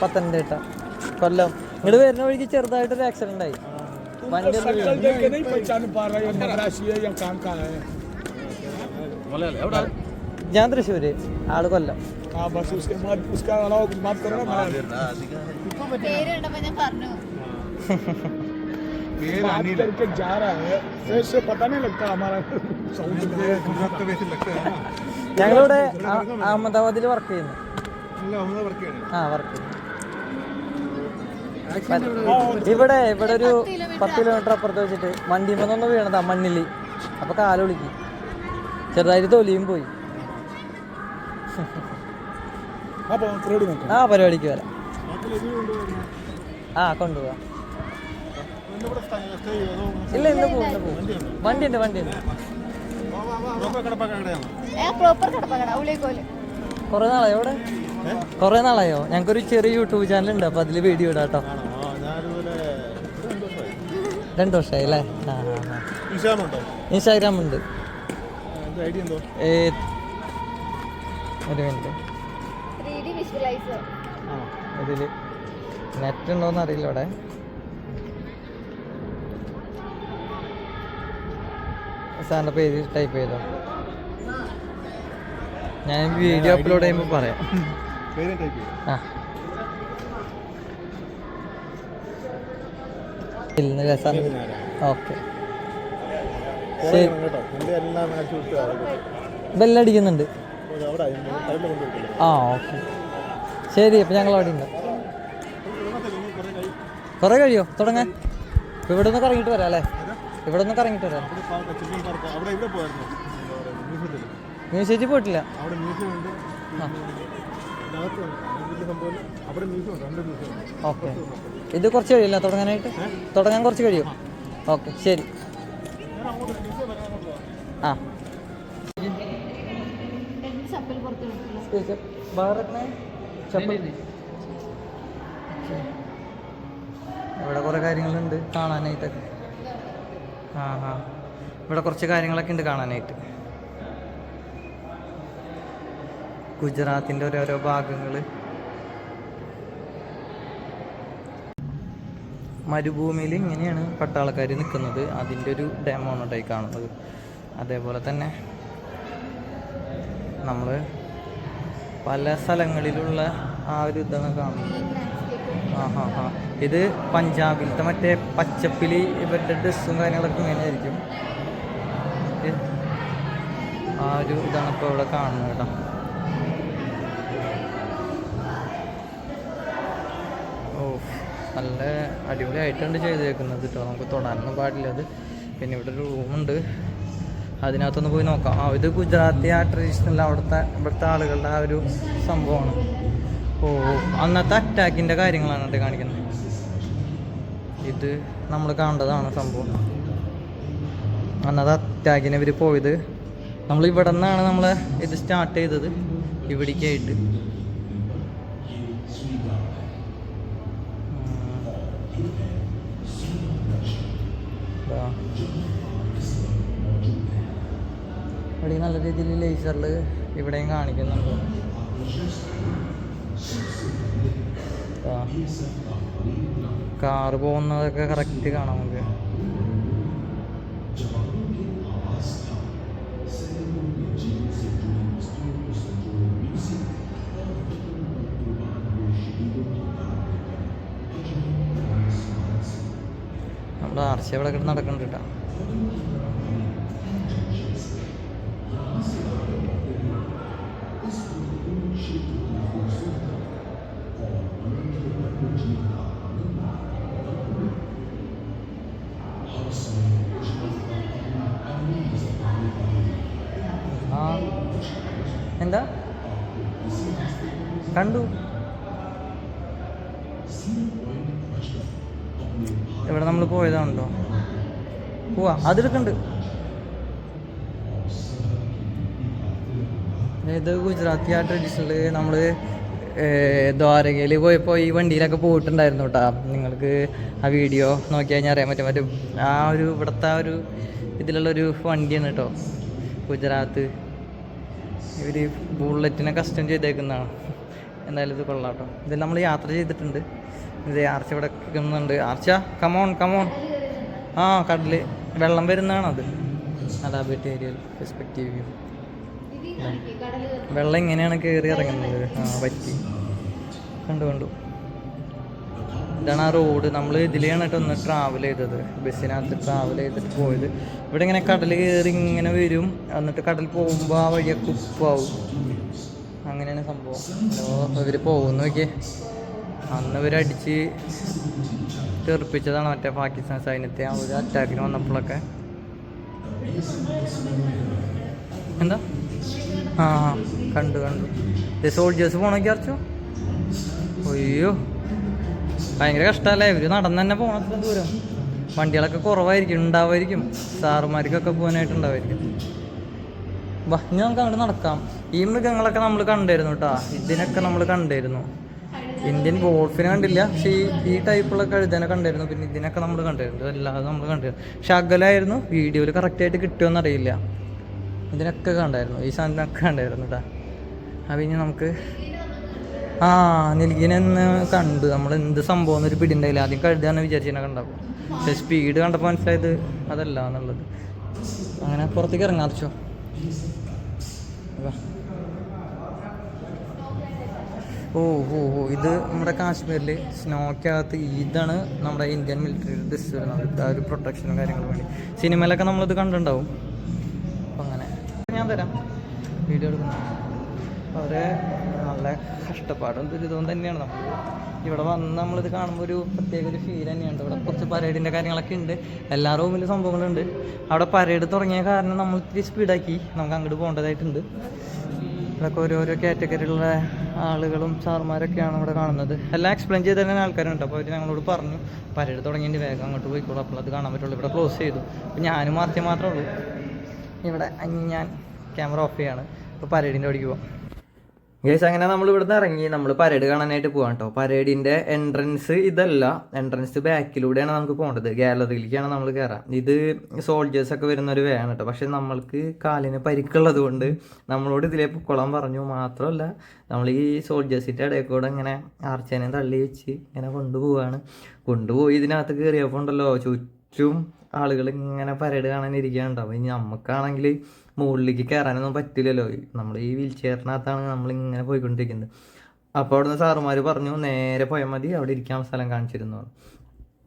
പത്തനംതിട്ട. കൊല്ലം. ഇങ്ങോട്ട് വരുന്ന വഴിക്ക് ചെറുതായിട്ടൊരു ആക്സിഡന്റ് ആയി. ഞാൻ തൃശ്ശൂര്. ആൾ കൊല്ലം. ഞങ്ങളിവിടെ അഹമ്മദാബാദിൽ വർക്ക് ചെയ്യുന്നു. ആ വർക്ക് ഇവിടെ ഇവിടെ ഒരു പത്ത് കിലോമീറ്റർ അപ്പുറത്ത്. വെച്ചിട്ട് വണ്ടി ഒന്ന് വീണതാ മണ്ണിൽ. അപ്പൊ കാലൊളിക്ക് വിളിക്കും. ചെറുതായിട്ട് തൊലിയും പോയി. അപ്പോൾ ആ പരിപാടിക്ക് വരാം. ആ കൊണ്ടുപോവാ. ഇല്ല ഇന്ന് പോകും ഇന്ന് പോകും വണ്ടിയുണ്ട് വണ്ടിയുണ്ട്. കുറെ നാളായോ ഇവിടെ കുറെ നാളായോ? ഞങ്ങൾക്കൊരു ചെറിയ യൂട്യൂബ് ചാനൽ ഉണ്ട് അപ്പൊ അതിൽ വീഡിയോ ഇടാം കേട്ടോ രണ്ടു വർഷമായി അല്ലേ? ഇൻസ്റ്റാഗ്രാം ഉണ്ട് ഒരു മിനിറ്റ്. ഇതിൽ നെറ്റ് ഉണ്ടോന്ന് അറിയില്ല ഇവിടെ. സാറിന്റെ പേര് ടൈപ്പ് ചെയ്തോ? ഞാൻ വീഡിയോ അപ്ലോഡ് ചെയ്യുമ്പോൾ പറയാം. ഇല്ല സാർ ഓക്കെ. ബെല്ലടിക്കുന്നുണ്ട് ആ ഓക്കെ. ശരി അപ്പം ഞങ്ങൾ അവിടെ ഉണ്ട്. കുറേ കഴിയോ? തുടങ്ങാൻ. ഇപ്പം ഇവിടെ നിന്ന് കറങ്ങിയിട്ട് വരാം അല്ലേ? ഇവിടെ നിന്ന് കറങ്ങിയിട്ട് വരാം. മ്യൂസിയത്തിൽ പോയിട്ടില്ല. ആ. ഓക്കെ. ഇത് കുറച്ച് കഴിയില്ല തുടങ്ങാനായിട്ട്? തുടങ്ങാൻ കുറച്ച് കഴിയും. ഓക്കെ ശരി. ആ. ഇവിടെ കുറേ കാര്യങ്ങളുണ്ട് കാണാനായിട്ടൊക്കെ. ആ ആ ഇവിടെ കുറച്ച് കാര്യങ്ങളൊക്കെ ഉണ്ട് കാണാനായിട്ട്. ഗുജറാത്തിന്റെ ഓരോരോ ഭാഗങ്ങൾ മരുഭൂമിയിൽ ഇങ്ങനെയാണ് പട്ടാളക്കാർ നിൽക്കുന്നത് അതിന്റെ ഒരു ഡെമോ കേട്ടോ കാണുന്നത്. അതേപോലെ തന്നെ നമ്മൾ പല സ്ഥലങ്ങളിലുള്ള ആ ഒരു ഇതാണ് കാണുന്നത്. ആ ഹാ ഹാ ഇത് പഞ്ചാബിലത്തെ മറ്റേ പച്ചപ്പിൽ ഇവരുടെ ഡ്രസ്സും കാര്യങ്ങളൊക്കെ ഇങ്ങനെയായിരിക്കും. ആ ഒരു ഇതാണ് ഇപ്പോൾ ഇവിടെ കാണുന്നത് കേട്ടോ ഓ നല്ല അടിപൊളിയായിട്ടുണ്ട് ചെയ്തേക്കുന്നത് കേട്ടോ. നമുക്ക് തൊടാനൊന്നും പാടില്ല അത്. പിന്നെ ഇവിടെ ഒരു റൂമുണ്ട്. അതിനകത്തൊന്ന് പോയി നോക്കാം. ആ ഇത് ഗുജറാത്തി ആ ട്രഡീഷണൽ അവിടുത്തെ ഇവിടുത്തെ ആളുകളുടെ ആ ഒരു സംഭവമാണ്. ഓ അന്നത്തെ അറ്റാക്കിന്റെ കാര്യങ്ങളാണ് കേട്ടോ കാണിക്കുന്നത്. ഇത് നമ്മൾ കണ്ടതാണ് സംഭവം. അന്നത്തെ അറ്റാക്കിന് ഇവർ പോയത്. നമ്മൾ ഇവിടെ നിന്നാണ് നമ്മൾ ഇത് സ്റ്റാർട്ട് ചെയ്തത്. ഇവിടേക്കായിട്ട്. ഇവിടെ നല്ല രീതിയിൽ ലേസറിൽ ഇവിടെയും കാണിക്കുന്നുണ്ട്. കാറ് പോകുന്നതൊക്കെ കറക്റ്റ് കാണാം നമുക്ക്. നമ്മുടെ ആർച്ച അവിടെ കിടന്ന് നടക്കുന്നുണ്ട് കേട്ടോ. അതിലൊക്കെ ഇത് ഗുജറാത്തി ആ ട്രഡീഷണൽ നമ്മൾ ദ്വാരകയിൽ പോയപ്പോൾ ഈ വണ്ടിയിലൊക്കെ പോയിട്ടുണ്ടായിരുന്നു കേട്ടോ നിങ്ങൾക്ക് ആ വീഡിയോ നോക്കി കഴിഞ്ഞാൽ അറിയാൻ പറ്റും. മറ്റും ആ ഒരു ഇവിടുത്തെ ആ ഒരു ഇതിലുള്ളൊരു വണ്ടിയാണ് കേട്ടോ ഗുജറാത്ത്. ഇവർ ബുള്ളറ്റിനെ കസ്റ്റം ചെയ്തേക്കുന്നതാണ്. എന്തായാലും ഇത് കൊള്ളാം കേട്ടോ ഇതിൽ നമ്മൾ യാത്ര ചെയ്തിട്ടുണ്ട്. ഇത് ആർച്ച ഇവിടെ നിൽക്കുന്നുണ്ട്. ആർച്ച കമോൺ കമോൺ ആ കടൽ. വെള്ളം വരുന്നതാണത്. അലാബേറ്റ് ഏരിയയിൽ പെർസ്പെക്റ്റീവ് വ്യൂ വെള്ളം ഇങ്ങനെയാണ് കയറി ഇറങ്ങുന്നത്. ആ പറ്റി കണ്ടു കണ്ടു. ഇതാണ് ആ റോഡ്. നമ്മൾ ഇതിലെയാണ് കേട്ടോ ഒന്ന് ട്രാവൽ ചെയ്തത്. ബസ്സിനകത്ത് ട്രാവൽ ചെയ്തിട്ട് പോയത്. ഇവിടെ ഇങ്ങനെ കടൽ കയറി ഇങ്ങനെ വരും. എന്നിട്ട് കടൽ പോകുമ്പോൾ ആ വഴിയൊക്കെ ഉപ്പാവും അങ്ങനെയാണ് സംഭവം. അപ്പോൾ ഇവർ പോകുന്നു നോക്കിയേ. അന്ന് ഇവർ അടിച്ച് തെറിപ്പിച്ചതാണ് മറ്റേ പാകിസ്ഥാൻ സൈന്യത്തെ ആ ഒരു അറ്റാക്കിന് വന്നപ്പോഴൊക്കെ. എന്താ? ആ കണ്ടു കണ്ടു. സോൾജേഴ്സ് പോണൊക്കെ അറച്ചോ അയ്യോ ഭയങ്കര കഷ്ടമല്ലേ? ഇവർ നടന്ന് തന്നെ പോകണത്ര ദൂരം. വണ്ടികളൊക്കെ കുറവായിരിക്കും ഉണ്ടാവായിരിക്കും. സാറുമാർക്കൊക്കെ പോകാനായിട്ട് ഉണ്ടാവുമായിരിക്കും വാ ഇനി നമുക്ക് അങ്ങോട്ട് നടക്കാം. ഈ മൃഗങ്ങളൊക്കെ നമ്മൾ കണ്ടായിരുന്നു കേട്ടോ ഇതിനൊക്കെ നമ്മൾ കണ്ടായിരുന്നു ഇന്ത്യൻ ഗോൾഫിനെ കണ്ടില്ല. പക്ഷേ ഈ ഈ ടൈപ്പുള്ള കഴുതനെ കണ്ടായിരുന്നു. പിന്നെ ഇതിനൊക്കെ നമ്മൾ കണ്ടായിരുന്നു അല്ലാതെ നമ്മൾ കണ്ടായിരുന്നു പക്ഷെ അകലായിരുന്നു. വീഡിയോയിൽ കറക്റ്റായിട്ട് കിട്ടുമെന്ന് അറിയില്ല. ഇതിനൊക്കെ കണ്ടായിരുന്നു. ഈ സാധനമൊക്കെ കണ്ടായിരുന്നു കേട്ടോ അപ്പം ഇനി നമുക്ക് ആ നിൽക്കിനെന്ന് കണ്ടു. നമ്മൾ എന്ത് സംഭവം എന്നൊരു പിടിണ്ടായില്ല ആദ്യം കഴുതാന്ന് വിചാരിച്ചതിനെ കണ്ടപ്പോൾ പക്ഷെ സ്പീഡ് കണ്ടപ്പോൾ മനസ്സിലായത് അതല്ല എന്നുള്ളത്. അങ്ങനെ പുറത്തേക്ക് ഇറങ്ങാച്ചോ ഓ ഓ ഓ. ഇത് നമ്മുടെ കാശ്മീരിൽ സ്നോക്കകത്ത് ഇതാണ് നമ്മുടെ ഇന്ത്യൻ മിലിറ്ററി ഡ്രസ് വരുന്നത്. ആ ഒരു പ്രൊട്ടക്ഷനും കാര്യങ്ങളും വേണ്ടി. സിനിമയിലൊക്കെ നമ്മളിത് കണ്ടിട്ടുണ്ടാവും. അപ്പം അങ്ങനെ. ഞാൻ തരാം. വീഡിയോ എടുക്കുന്നു. അവരെ നല്ല കഷ്ടപ്പാടും ദുരിതവും തന്നെയാണ് നമ്മൾ ഇവിടെ വന്ന് നമ്മളിത് കാണുമ്പോൾ ഒരു പ്രത്യേക ഒരു ഫീൽ തന്നെയാണ് ഇവിടെ കുറച്ച് പരേഡിന്റെ കാര്യങ്ങളൊക്കെ ഉണ്ട്. എല്ലാ റൂമിലും സംഭവങ്ങളുണ്ട്. അവിടെ പരേഡ് തുടങ്ങിയ കാരണം നമ്മൾ ഇത്തിരി സ്പീഡാക്കി നമുക്ക് അങ്ങോട്ട് പോകേണ്ടതായിട്ടുണ്ട്. ഇവിടെയൊക്കെ ഓരോരോ കാറ്റഗറിയിലുള്ള ആളുകളും സാറുമാരൊക്കെയാണ് ഇവിടെ കാണുന്നത്. എല്ലാം എക്സ്പ്ലെയിൻ ചെയ്ത് തന്നെ ആൾക്കാരുണ്ട്. അപ്പോൾ അവർ ഞങ്ങളോട് പറഞ്ഞു പരേഡ് തുടങ്ങിയിട്ട് വേഗം അങ്ങോട്ട് പോയിക്കോളൂ. അപ്പോൾ അത് കാണാൻ പറ്റുള്ളൂ. ഇവിടെ ക്ലോസ് ചെയ്തു. അപ്പോൾ ഞാനും മാർത്തി മാത്രമേ ഉള്ളൂ. ഇവിടെ ഞാൻ ക്യാമറ ഓഫ് ചെയ്യാണ്. അപ്പോൾ പരേഡിന്റെ അടിക്ക് പോവാം. ഗേസ് അങ്ങനെ നമ്മൾ ഇവിടുന്ന് ഇറങ്ങി. നമ്മൾ പരേഡ് കാണാനായിട്ട് പോകാം കേട്ടോ പരേഡിന്റെ എൻട്രൻസ് ഇതല്ല. എൻട്രൻസ് ബാക്കിലൂടെയാണ് നമുക്ക് പോകേണ്ടത് ഗാലറിയിലേക്കാണ് നമ്മൾ കയറാം ഇത് സോൾജേഴ്സ് ഒക്കെ വരുന്ന ഒരു വേണം കേട്ടോ പക്ഷെ നമ്മൾക്ക് കാലിന് പരിക്കുള്ളത് കൊണ്ട് നമ്മളോട് ഇതിലേ പൊക്കോളാൻ പറഞ്ഞു. മാത്രമല്ല നമ്മൾ ഈ സോൾജേഴ്സിന്റെ ഇടയിൽ കൂടെ ഇങ്ങനെ ആർച്ചേനെ തള്ളി വെച്ച് ഇങ്ങനെ കൊണ്ടുപോവാണ്. കൊണ്ടുപോയി ഇതിനകത്ത് കയറിയപ്പോൾ ഉണ്ടല്ലോ. ചുറ്റും ആളുകൾ ഇങ്ങനെ പരേഡ് കേട്ടോ ഇനി നമുക്കാണെങ്കിൽ മുകളിലേക്ക് കയറാനൊന്നും പറ്റില്ലല്ലോ. നമ്മൾ ഈ വീൽ ചെയറിനകത്താണ് നമ്മൾ ഇങ്ങനെ പോയിക്കൊണ്ടിരിക്കുന്നത്. അപ്പോൾ അവിടുന്ന് സാറുമാർ പറഞ്ഞു നേരെ പോയാൽ മതി അവിടെ ഇരിക്കാൻ സ്ഥലം കാണിച്ചിരുന്നു.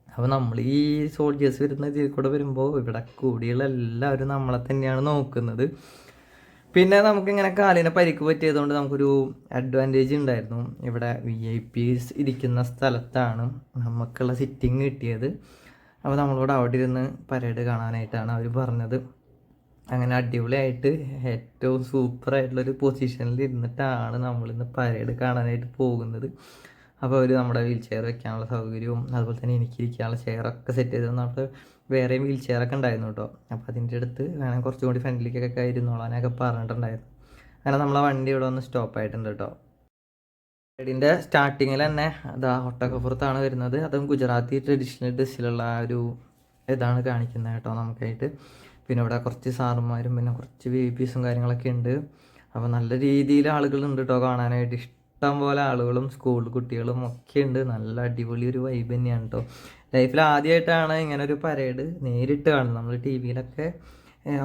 അപ്പോൾ നമ്മൾ ഈ സോൾജേഴ്സ് വരുന്ന ഇതിൽ കൂടെ വരുമ്പോൾ ഇവിടെ കൂടിയുള്ള എല്ലാവരും നമ്മളെ തന്നെയാണ് നോക്കുന്നത്. പിന്നെ നമുക്കിങ്ങനെ കാലിനെ പരിക്ക് പറ്റിയതുകൊണ്ട് നമുക്കൊരു അഡ്വാന്റേജ് ഉണ്ടായിരുന്നു. ഇവിടെ വി ഐ പിസ് ഇരിക്കുന്ന സ്ഥലത്താണ് നമുക്കുള്ള സിറ്റിംഗ് കിട്ടിയത്. അപ്പോൾ നമ്മളോട് അവിടെ ഇരുന്ന് പരേഡ് കാണാനായിട്ടാണ് അവർ പറഞ്ഞത്. അങ്ങനെ അടിപൊളിയായിട്ട് ഏറ്റവും സൂപ്പറായിട്ടുള്ളൊരു പൊസിഷനിൽ ഇരുന്നിട്ടാണ് നമ്മളിന്ന് പരേഡ് കാണാനായിട്ട് പോകുന്നത്. അപ്പോൾ അവർ നമ്മുടെ വീൽ ചെയർ വെക്കാനുള്ള സൗകര്യവും അതുപോലെ തന്നെ എനിക്ക് ഇരിക്കാനുള്ള ചെയറൊക്കെ സെറ്റ് ചെയ്ത് നമ്മൾ വേറെയും വീൽ ചെയറൊക്കെ ഉണ്ടായിരുന്നു കേട്ടോ അപ്പോൾ അതിന്റെ അടുത്ത് വേണം കുറച്ചും കൂടി ഫ്രണ്ട്ലിക്കൊക്കെ ഇരുന്നോളാനൊക്കെ പറഞ്ഞിട്ടുണ്ടായിരുന്നു. അങ്ങനെ നമ്മളെ വണ്ടി ഇവിടെ ഒന്ന് സ്റ്റോപ്പ് ആയിട്ടുണ്ട് കേട്ടോ റൈഡിന്റെ സ്റ്റാർട്ടിങ്ങിൽ തന്നെ അതാ ഒട്ടക്കപ്പുറത്താണ് വരുന്നത്. അതും ഗുജറാത്തി ട്രഡീഷണൽ ഡ്രസ്സിലുള്ള ഒരു ഇതാണ് കാണിക്കുന്നത് കേട്ടോ നമുക്കായിട്ട്. പിന്നെ ഇവിടെ കുറച്ച് സാറുമാരും പിന്നെ കുറച്ച് വി കാര്യങ്ങളൊക്കെ ഉണ്ട്. അപ്പോൾ നല്ല രീതിയിൽ ആളുകളുണ്ട് കേട്ടോ കാണാനായിട്ട്. ഇഷ്ടം പോലെ ആളുകളും സ്കൂൾ കുട്ടികളും ഒക്കെ ഉണ്ട്. നല്ല അടിപൊളി ഒരു വൈബ് തന്നെയാണ് കേട്ടോ ലൈഫിൽ ആദ്യമായിട്ടാണ് ഇങ്ങനെ ഒരു പരേഡ് നേരിട്ട് കാണുന്നത്. നമ്മൾ ടി വിയിലൊക്കെ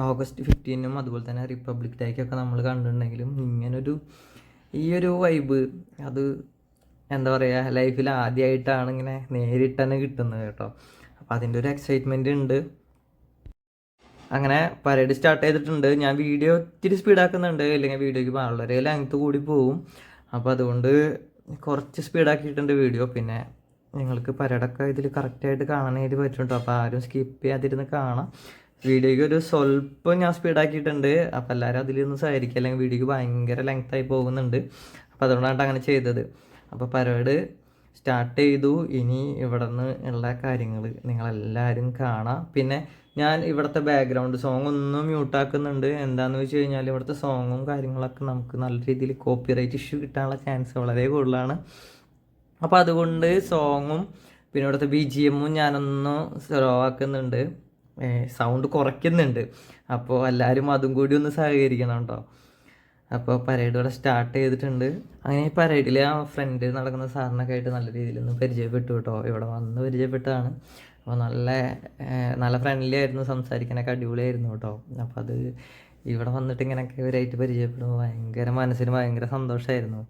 ഓഗസ്റ്റ് ഫിഫ്റ്റീനും അതുപോലെ തന്നെ റിപ്പബ്ലിക് ഡേക്കൊക്കെ നമ്മൾ കണ്ടിട്ടുണ്ടെങ്കിലും ഇങ്ങനൊരു ഈ ഒരു വൈബ് അത് എന്താ പറയുക ലൈഫിൽ ആദ്യമായിട്ടാണ് ഇങ്ങനെ നേരിട്ട് തന്നെ കിട്ടുന്നത് കേട്ടോ അപ്പോൾ അതിന്റെ ഒരു എക്സൈറ്റ്മെന്റ് ഉണ്ട്. അങ്ങനെ പരേഡ് സ്റ്റാർട്ട് ചെയ്തിട്ടുണ്ട്. ഞാൻ വീഡിയോ ഇത്തിരി സ്പീഡാക്കുന്നുണ്ട് അല്ലെങ്കിൽ വീഡിയോയ്ക്ക് വളരെ ലെങ്ത് കൂടി പോവും. അപ്പോൾ അതുകൊണ്ട് കുറച്ച് സ്പീഡാക്കിയിട്ടുണ്ട് വീഡിയോ പിന്നെ നിങ്ങൾക്ക് പരേഡൊക്കെ ഇതിൽ കറക്റ്റായിട്ട് കാണാനായിട്ട് പറ്റുന്നുണ്ടോ? അപ്പോൾ ആരും സ്കിപ്പ് ചെയ്യാതിരുന്ന് കാണാം. വീഡിയോയ്ക്ക് ഒരു സ്വല്പം ഞാൻ സ്പീഡാക്കിയിട്ടുണ്ട് അപ്പോൾ എല്ലാവരും അതിലൊന്നും സഹകരിക്കുക. അല്ലെങ്കിൽ വീഡിയോയ്ക്ക് ഭയങ്കര ലെങ്ത്തായി പോകുന്നുണ്ട്. അപ്പോൾ അതുകൊണ്ടാണ് അങ്ങനെ ചെയ്തത്. അപ്പോൾ പരേഡ് സ്റ്റാർട്ട് ചെയ്തു. ഇനി ഇവിടെ നിന്ന് ഉള്ള കാര്യങ്ങൾ നിങ്ങളെല്ലാവരും കാണാം. പിന്നെ ഞാൻ ഇവിടുത്തെ ബാക്ക്ഗ്രൗണ്ട് സോങ് ഒന്നും മ്യൂട്ടാക്കുന്നുണ്ട് എന്താണെന്ന് വെച്ച് കഴിഞ്ഞാൽ ഇവിടുത്തെ സോങ്ങും കാര്യങ്ങളൊക്കെ നമുക്ക് നല്ല രീതിയിൽ കോപ്പിറൈറ്റ് ഇഷ്യൂ കിട്ടാനുള്ള ചാൻസ് വളരെ കൂടുതലാണ്. അപ്പോൾ അതുകൊണ്ട് സോങ്ങും പിന്നെ ഇവിടുത്തെ ബി ജി എമ്മും ഞാനൊന്ന് സ്ലോ ആക്കുന്നുണ്ട്. സൗണ്ട് കുറയ്ക്കുന്നുണ്ട്. അപ്പോൾ എല്ലാവരും അതും കൂടി ഒന്ന് സഹകരിക്കണം കേട്ടോ അപ്പോൾ പരേഡ് ഇവിടെ സ്റ്റാർട്ട് ചെയ്തിട്ടുണ്ട്. അങ്ങനെ ഈ പരേഡിൽ ആ ഫ്രണ്ട് നടക്കുന്ന സാറിനൊക്കെ ആയിട്ട് നല്ല രീതിയിൽ ഒന്ന് പരിചയപ്പെട്ടു കേട്ടോ. ഇവിടെ വന്ന് പരിചയപ്പെട്ടതാണ്. അപ്പോൾ നല്ല നല്ല ഫ്രണ്ട്ലി ആയിരുന്നു സംസാരിക്കാനൊക്കെ അടിപൊളിയായിരുന്നു കേട്ടോ. അപ്പോൾ അത് ഇവിടെ വന്നിട്ട് ഇങ്ങനെയൊക്കെ ഇവരായിട്ട് പരിചയപ്പെടുമ്പോൾ ഭയങ്കര മനസ്സിന് ഭയങ്കര സന്തോഷമായിരുന്നു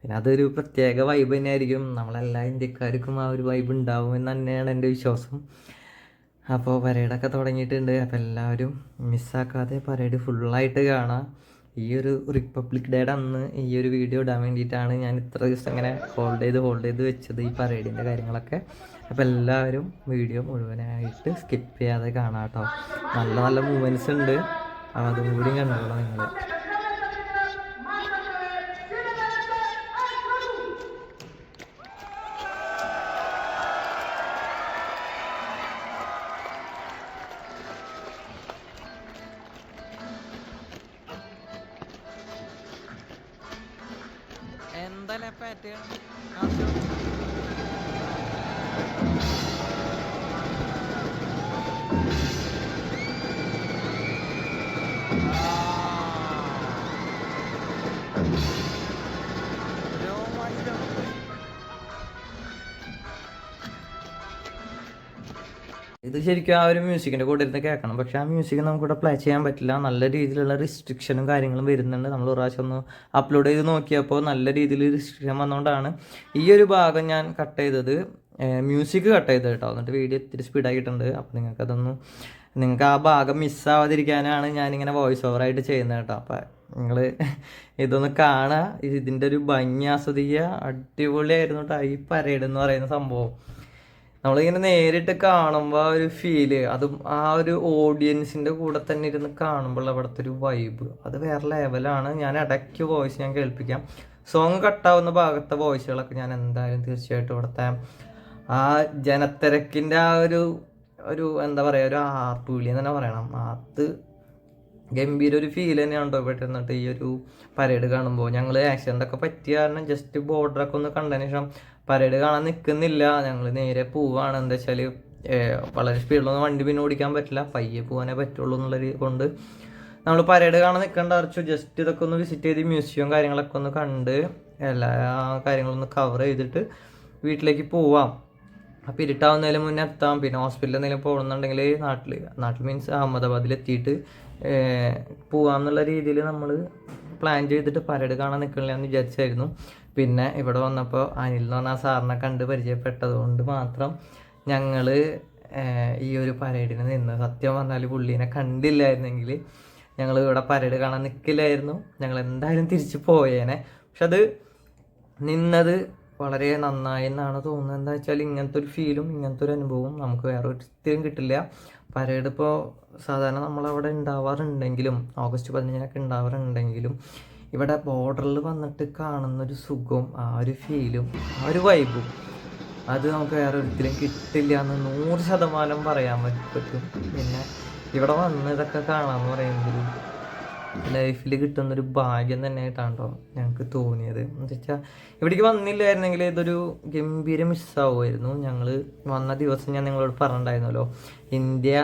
പിന്നെ അതൊരു പ്രത്യേക വൈബ് തന്നെയായിരിക്കും. നമ്മളെല്ലാ ഇന്ത്യക്കാർക്കും ആ ഒരു വൈബ് ഉണ്ടാവും എന്ന് തന്നെയാണ് എന്റെ വിശ്വാസം. അപ്പോൾ പരേഡൊക്കെ തുടങ്ങിയിട്ടുണ്ട്. അപ്പോൾ എല്ലാവരും മിസ്സാക്കാതെ പരേഡ് ഫുള്ളായിട്ട് കാണാം. ഈ ഒരു റിപ്പബ്ലിക് ഡേയുടെ അന്ന് ഈ ഒരു വീഡിയോ ഇടാൻ വേണ്ടിയിട്ടാണ് ഞാൻ ഇത്ര ദിവസം ഇങ്ങനെ ഹോൾഡ് ചെയ്ത് ഹോൾഡ് ചെയ്ത് വെച്ചത് ഈ പരേഡിന്റെ കാര്യങ്ങളൊക്കെ. അപ്പോൾ എല്ലാവരും വീഡിയോ മുഴുവനായിട്ട് സ്കിപ്പ് ചെയ്യാതെ കാണാം കേട്ടോ നല്ല നല്ല മൂമെന്റ്സ് ഉണ്ട്. അതും കൂടി കണ്ടോളാം നിങ്ങൾ ഇത് ശരിക്കും ആ ഒരു മ്യൂസിക്കിന്റെ കൂടെ ഇരുന്ന് കേൾക്കണം. പക്ഷെ ആ മ്യൂസിക് നമുക്കിവിടെ പ്ലേ ചെയ്യാൻ പറ്റില്ല. നല്ല രീതിയിലുള്ള റിസ്ട്രിക്ഷനും കാര്യങ്ങളും വരുന്നുണ്ട്. നമ്മൾ പ്രാവശ്യം ഒന്ന് അപ്ലോഡ് ചെയ്ത് നോക്കിയപ്പോൾ നല്ല രീതിയിൽ റിസ്ട്രിക്ഷൻ വന്നുകൊണ്ടാണ് ഈ ഒരു ഭാഗം ഞാൻ കട്ട് ചെയ്തത്. മ്യൂസിക് കട്ട് ചെയ്തത് കേട്ടോ. എന്നിട്ട് വീഡിയോ ഇത്തിരി സ്പീഡായിട്ടുണ്ട് അപ്പോൾ നിങ്ങൾക്കതൊന്ന് നിങ്ങൾക്ക് ആ ഭാഗം മിസ്സാവാതിരിക്കാനാണ് ഞാനിങ്ങനെ വോയിസ് ഓവറായിട്ട് ചെയ്യുന്നത് കേട്ടോ. അപ്പോൾ നിങ്ങൾ ഇതൊന്ന് കാണുക. ഇതിന്റെ ഒരു ഭംഗി ആസ്വദിക്കുക. അടിപൊളിയായിരുന്നു കേട്ടോ ഈ പരേഡ് എന്ന് പറയുന്ന സംഭവം. നമ്മളിങ്ങനെ നേരിട്ട് കാണുമ്പോൾ ആ ഒരു ഫീൽ അതും ആ ഒരു ഓഡിയൻസിന്റെ കൂടെ തന്നെ ഇരുന്ന് കാണുമ്പോൾ അവിടുത്തെ ഒരു വൈബ് അത് വേറെ ലെവലാണ് ഞാൻ ഇടയ്ക്ക് വോയിസ് ഞാൻ കേൾപ്പിക്കാം. സോങ് കട്ടാവുന്ന ഭാഗത്തെ വോയിസുകളൊക്കെ ഞാൻ എന്തായാലും തീർച്ചയായിട്ടും ഇവിടുത്തെ ആ ജനത്തിരക്കിന്റെ ആ ഒരു ഒരു എന്താ പറയുക ഒരു ആർപ്പുവിളി എന്ന് തന്നെ പറയണം. അത് ഗംഭീര ഒരു ഫീൽ തന്നെയാണ് കേട്ടോ ഇവിടെ ഈ ഒരു പരേഡ് കാണുമ്പോൾ ഞങ്ങൾ ആക്സിഡന്റ് ഒക്കെ പറ്റിയ കാരണം ജസ്റ്റ് ബോർഡറൊക്കെ ഒന്ന് കണ്ടതിന് ശേഷം പരേഡ് കാണാൻ നിൽക്കുന്നില്ല ഞങ്ങൾ നേരെ പോവാണ്. എന്താ വെച്ചാൽ വളരെ സ്പീഡിലൊന്നും വണ്ടി പിന്നെ ഓടിക്കാൻ പറ്റില്ല. പയ്യെ പോകാനേ പറ്റുള്ളൂ എന്നുള്ളൊരു കൊണ്ട് നമ്മൾ പരേഡ് കാണാൻ നിൽക്കേണ്ട അറച്ചു ജസ്റ്റ് ഇതൊക്കെ ഒന്ന് വിസിറ്റ് ചെയ്ത് മ്യൂസിയം കാര്യങ്ങളൊക്കെ ഒന്ന് കണ്ട് എല്ലാ കാര്യങ്ങളും ഒന്ന് കവർ ചെയ്തിട്ട് വീട്ടിലേക്ക് പോവാം. അപ്പോൾ ഇരുട്ടാവുന്നതിന് മുന്നേ എത്താം. പിന്നെ ഹോസ്പിറ്റലിൽ എന്തെങ്കിലും പോകണമെന്നുണ്ടെങ്കിൽ നാട്ടിൽ നാട്ടിൽ മീൻസ് അഹമ്മദാബാദിൽ എത്തിയിട്ട് പോവാം എന്നുള്ള രീതിയിൽ നമ്മൾ പ്ലാൻ ചെയ്തിട്ട് പരേഡ് കാണാൻ നിൽക്കണില്ലെന്ന് വിചാരിച്ചായിരുന്നു. പിന്നെ ഇവിടെ വന്നപ്പോൾ അനിൽ എന്ന് പറഞ്ഞ ആ സാറിനെ കണ്ട് പരിചയപ്പെട്ടത് കൊണ്ട് മാത്രം ഞങ്ങൾ ഈ ഒരു പരേഡിന് നിന്ന് സത്യം പറഞ്ഞാൽ പുള്ളീനെ കണ്ടില്ലായിരുന്നെങ്കിൽ ഞങ്ങൾ ഇവിടെ പരേഡ് കാണാൻ നിൽക്കില്ലായിരുന്നു ഞങ്ങൾ എന്തായാലും തിരിച്ചു പോയേനെ. പക്ഷെ അത് നിന്നത് വളരെ നന്നായി എന്നാണ് തോന്നുന്നത്. എന്താ വെച്ചാൽ ഇങ്ങനത്തെ ഒരു ഫീലും ഇങ്ങനത്തെ ഒരു അനുഭവവും നമുക്ക് വേറെ ഒരിക്കലും കിട്ടില്ല. പരേഡ് ഇപ്പോൾ സാധാരണ നമ്മളവിടെ ഉണ്ടാവാറുണ്ടെങ്കിലും ഓഗസ്റ്റ് പതിനഞ്ചിനൊക്കെ ഉണ്ടാവാറുണ്ടെങ്കിലും ഇവിടെ ബോർഡറിൽ വന്നിട്ട് കാണുന്നൊരു സുഖം ആ ഒരു ഫീലും ആ ഒരു വൈബും അത് നമുക്ക് വേറെ ഒരിക്കലും കിട്ടില്ല എന്ന് നൂറ് ശതമാനം പറയാൻ പറ്റും. പിന്നെ ഇവിടെ വന്ന് ഇതൊക്കെ കാണാമെന്ന് പറയുന്നത് ലൈഫിൽ കിട്ടുന്നൊരു ഭാഗ്യം തന്നെയായിട്ടാണ് കേട്ടോ ഞങ്ങൾക്ക് തോന്നിയത്. എന്ന് വെച്ചാൽ ഇവിടേക്ക് വന്നില്ലായിരുന്നെങ്കിൽ ഇതൊരു ഗംഭീര മിസ്സാവുമായിരുന്നു ഞങ്ങൾ വന്ന ദിവസം ഞാൻ നിങ്ങളോട് പറഞ്ഞിട്ടുണ്ടായിരുന്നല്ലോ ഇന്ത്യ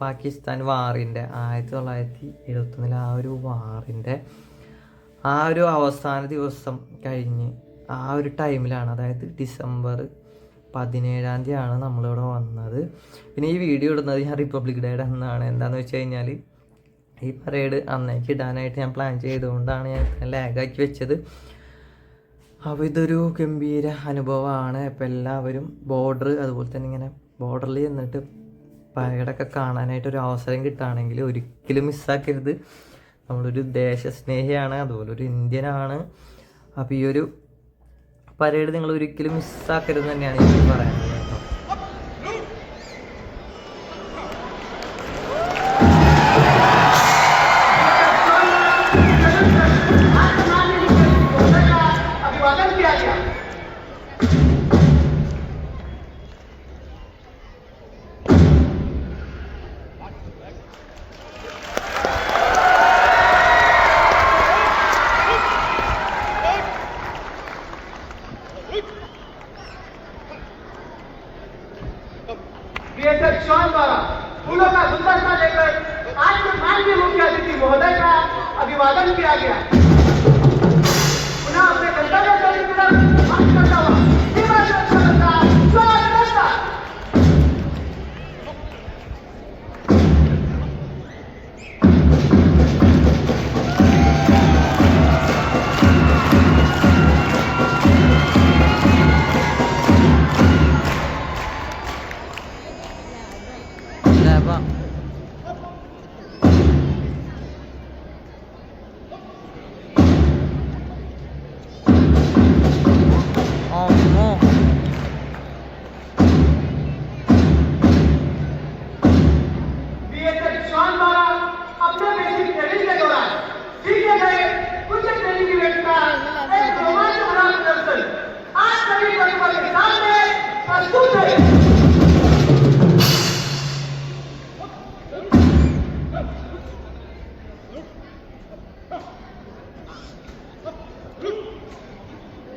പാകിസ്ഥാൻ വാറിന്റെ ആയിരത്തി തൊള്ളായിരത്തി എഴുപത്തൊന്നിലെ ആ ഒരു വാറിന്റെ ആ ഒരു അവസാന ദിവസം കഴിഞ്ഞ് ആ ഒരു ടൈമിലാണ് അതായത് ഡിസംബർ പതിനേഴാം തീയതിയാണ് നമ്മളിവിടെ വന്നത്. പിന്നെ ഈ വീഡിയോ ഇടുന്നത് ഞാൻ റിപ്പബ്ലിക് ഡേയുടെ അന്നാണ്. എന്താണെന്ന് വെച്ച് കഴിഞ്ഞാൽ ഈ പരേഡ് അന്നേക്ക് ഇടാനായിട്ട് ഞാൻ പ്ലാൻ ചെയ്തുകൊണ്ടാണ് ഞാൻ ഇത്ര ലാഗാക്കി വെച്ചത്. അപ്പോൾ ഇതൊരു ഗംഭീര അനുഭവമാണ്. അപ്പോൾ എല്ലാവരും ബോർഡർ അതുപോലെ തന്നെ ഇങ്ങനെ ബോർഡറിൽ ചെന്നിട്ട് പരേഡൊക്കെ കാണാനായിട്ട് ഒരു അവസരം കിട്ടുകയാണെങ്കിൽ ഒരിക്കലും മിസ്സാക്കരുത് നമ്മളൊരു ദേശസ്നേഹിയാണ് അതുപോലെ ഒരു ഇന്ത്യനാണ്. അപ്പോൾ ഈ ഒരു പരേഡ് നിങ്ങൾ ഒരിക്കലും മിസ്സാക്കരുത് തന്നെയാണ് എനിക്ക് പറയാനുള്ളത്. Merhaba.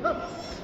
Come.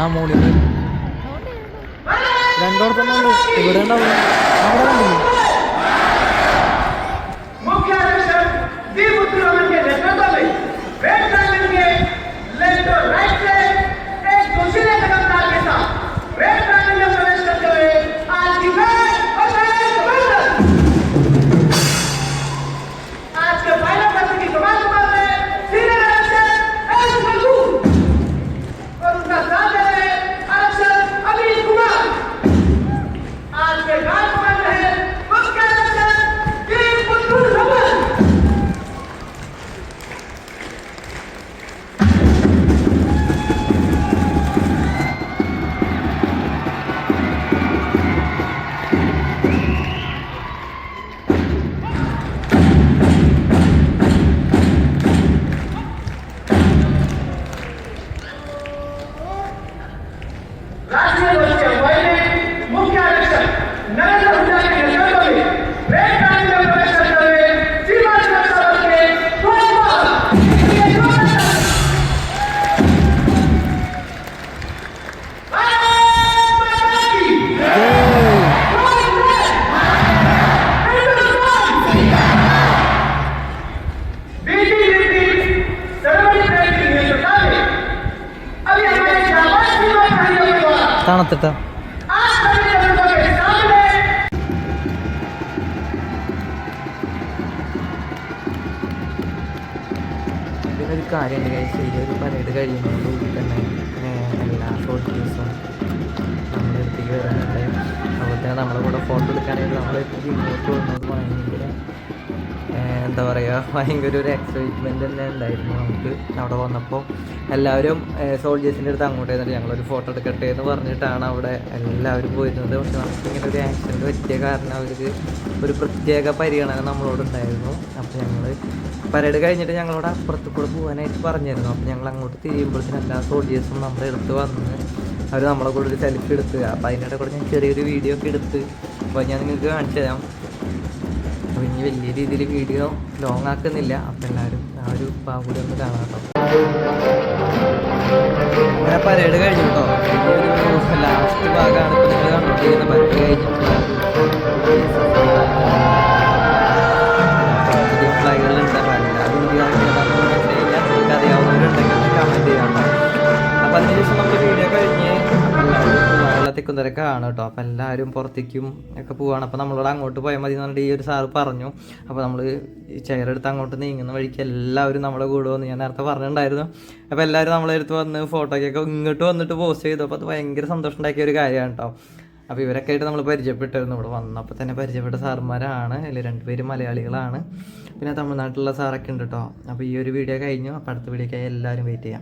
ആ മോളിൽ രണ്ടോടത്തുന്നുണ്ട് ഇവിടെ ഉണ്ടാവില്ല അവിടെ കണ്ടില്ലേ? это-то. എന്താ പറയുക ഭയങ്കര ഒരു എക്സൈറ്റ്മെന്റ് തന്നെ ഉണ്ടായിരുന്നു നമുക്ക് അവിടെ വന്നപ്പോൾ എല്ലാവരും സോൾജേഴ്സിന്റെ അടുത്ത് അങ്ങോട്ട് ചെന്നിട്ട് ഞങ്ങളൊരു ഫോട്ടോ എടുക്കട്ടെ എന്ന് പറഞ്ഞിട്ടാണ് അവിടെ എല്ലാവരും പോയിരുന്നത്. പക്ഷെ നമുക്ക് ഇങ്ങനെ ഒരു ആക്സിഡന്റ് പറ്റിയ കാരണം അവർക്ക് ഒരു പ്രത്യേക പരിഗണന നമ്മളോട് ഉണ്ടായിരുന്നു. അപ്പോൾ ഞങ്ങൾ പരേഡ് കഴിഞ്ഞിട്ട് ഞങ്ങളോട് അപ്പുറത്ത് കൂടെ പോകാനായിട്ട് പറഞ്ഞിരുന്നു. അപ്പോൾ ഞങ്ങൾ അങ്ങോട്ട് തിരിയുമ്പോഴത്തേനും എല്ലാ സോൾജേഴ്സും നമ്മുടെ അടുത്ത് വന്ന് അവർ നമ്മളെ കൂടെ ഒരു സെൽഫി എടുത്ത്. അപ്പോൾ അതിനിടെ കൂടെ ഞാൻ ചെറിയൊരു വീഡിയോ ഒക്കെ എടുത്ത്. അപ്പോൾ ഞാൻ നിങ്ങൾക്ക് കാണിച്ചു തരാം അപ്പോൾ ഇനി വലിയ രീതിയിൽ വീഡിയോ ലോങ് ആക്കുന്നില്ല. അപ്പോൾ എല്ലാവരും ആ ഒരു കൂടി ഒന്ന് കാണാം കേട്ടോ അങ്ങനെ പരേഡ് കഴിഞ്ഞു കേട്ടോ ലാസ്റ്റ് ഭാഗമാണ് ഇപ്പോൾ നിങ്ങൾ കണ്ടുകൊണ്ടിരിക്കുന്ന ആണ് കേട്ടോ. അപ്പം എല്ലാവരും പുറത്തേക്കും ഒക്കെ പോവാണ്. അപ്പം നമ്മളോട് അങ്ങോട്ട് പോയാൽ മതി എന്ന് പറഞ്ഞിട്ട് ഈ ഒരു സാറ് പറഞ്ഞു. അപ്പോൾ നമ്മൾ ചെയർ എടുത്ത് അങ്ങോട്ട് നീങ്ങുന്ന വഴിക്ക് എല്ലാവരും നമ്മുടെ കൂടെ വന്ന്. ഞാൻ നേരത്തെ പറഞ്ഞിട്ടുണ്ടായിരുന്നു. അപ്പോൾ എല്ലാവരും നമ്മളെ അടുത്ത് വന്ന് ഫോട്ടോയ്ക്കൊക്കെ ഇങ്ങോട്ട് വന്നിട്ട് പോസ്റ്റ് ചെയ്തു. അപ്പോൾ അത് ഭയങ്കര സന്തോഷം ഉണ്ടാക്കിയ ഒരു കാര്യമാണ് കേട്ടോ. അപ്പോൾ ഇവരൊക്കെ ആയിട്ട് നമ്മൾ പരിചയപ്പെട്ടായിരുന്നു ഇവിടെ വന്നപ്പോൾ തന്നെ പരിചയപ്പെട്ട സാറന്മാരാണ്. അതിൽ രണ്ടുപേരും മലയാളികളാണ്. പിന്നെ തമിഴ്നാട്ടിലുള്ള സാറൊക്കെ ഉണ്ട് കേട്ടോ. അപ്പോൾ ഈ ഒരു വീഡിയോ കഴിഞ്ഞു. അപ്പോൾ അടുത്ത വീഡിയോക്കായി എല്ലാവരും വെയിറ്റ് ചെയ്യാം.